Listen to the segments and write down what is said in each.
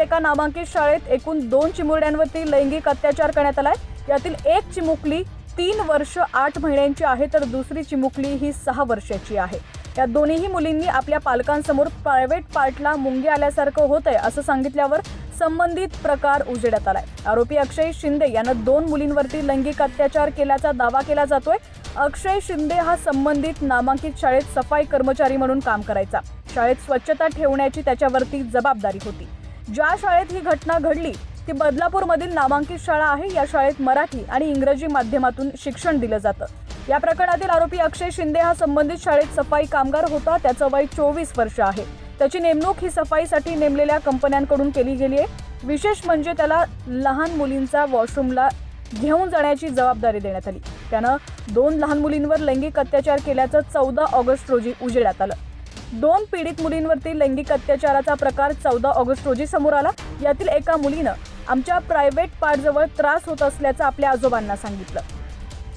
येथील एका नामांकित शाळेत एकूण दोन चिमुरड्यांवरती लैंगिक अत्याचार करण्यात आलाय. यातील एक चिमुकली तीन वर्ष आठ महिन्यांची आहे तर दुसरी चिमुकली ही सहा वर्षाची आहे. या दोन्हीही मुलींनी आपल्या पालकांसमोर प्रायव्हेट पार्टला मुंगे आल्यासारखं होतंय असं सांगितल्यावर संबंधित प्रकार उजेडात आलाय. आरोपी अक्षय शिंदे यानं दोन मुलींवरती लैंगिक अत्याचार केल्याचा दावा केला जातोय. अक्षय शिंदे हा संबंधित नामांकित शाळेत सफाई कर्मचारी म्हणून काम करायचा. शाळेत स्वच्छता ठेवण्याची त्याच्यावरती जबाबदारी होती. ज्या शाळेत ही घटना घडली ती बदलापूरमधील नामांकित शाळा आहे. या शाळेत मराठी आणि इंग्रजी माध्यमातून शिक्षण दिलं जातं. या प्रकरणातील आरोपी अक्षय शिंदे हा संबंधित शाळेत सफाई कामगार होता. त्याचं वय चोवीस वर्ष आहे. त्याची नेमणूक ही सफाईसाठी नेमलेल्या कंपन्यांकडून केली गेली आहे. विशेष म्हणजे त्याला लहान मुलींचा वॉशरूमला घेऊन जाण्याची जबाबदारी देण्यात आली. त्यानं दोन लहान मुलींवर लैंगिक अत्याचार केल्याचं चौदा ऑगस्ट रोजी उजेडात आलं. दोन पीडित मुलींवरती लैंगिक अत्याचाराचा प्रकार चौदा ऑगस्ट रोजी समोर आला. यातील एका मुलीनं आमच्या प्रायव्हेट पार्टजवळ त्रास होत असल्याचं आपल्या आजोबांना सांगितलं.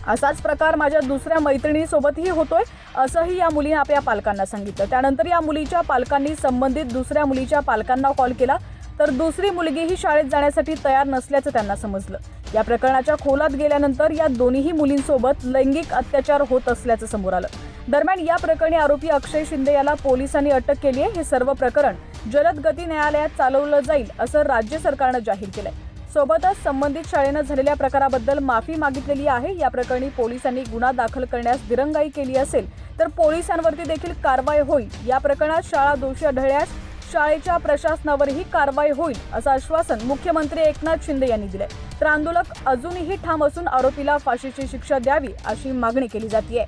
असाच प्रकार माझ्या दुसऱ्या मैत्रिणीसोबतही होतोय असंही या मुलीने आपल्या पालकांना सांगितलं. त्यानंतर या मुलीच्या पालकांनी संबंधित दुसऱ्या मुलीच्या पालकांना कॉल केला. तर दुसरी मुलगीही शाळेत जाण्यासाठी तयार नसल्याचं त्यांना समजलं. या प्रकरणाच्या खोलात गेल्यानंतर या दोन्हीही मुलींसोबत लैंगिक अत्याचार होत असल्याचं समोर आलं. दरम्यान या प्रकरणी आरोपी अक्षय शिंदे याला पोलिसांनी अटक केली आहे. हे सर्व प्रकरण जलद गती न्यायालयात चालवलं जाईल असं राज्य सरकारनं जाहीर केलंय. सोबतच संबंधित शाळेनं झालेल्या प्रकाराबद्दल माफी मागितलेली आहे. या प्रकरणी पोलिसांनी गुन्हा दाखल करण्यास दिरंगाई केली असेल तर पोलिसांवरती देखील कारवाई होईल. या प्रकरणात शाळा दोषी आढळल्यास शाळेच्या प्रशासनावरही कारवाई होईल असं आश्वासन मुख्यमंत्री एकनाथ शिंदे यांनी दिले तर आंदोलक अजूनही ठाम असून आरोपीला फाशीची शिक्षा द्यावी अशी मागणी केली जाते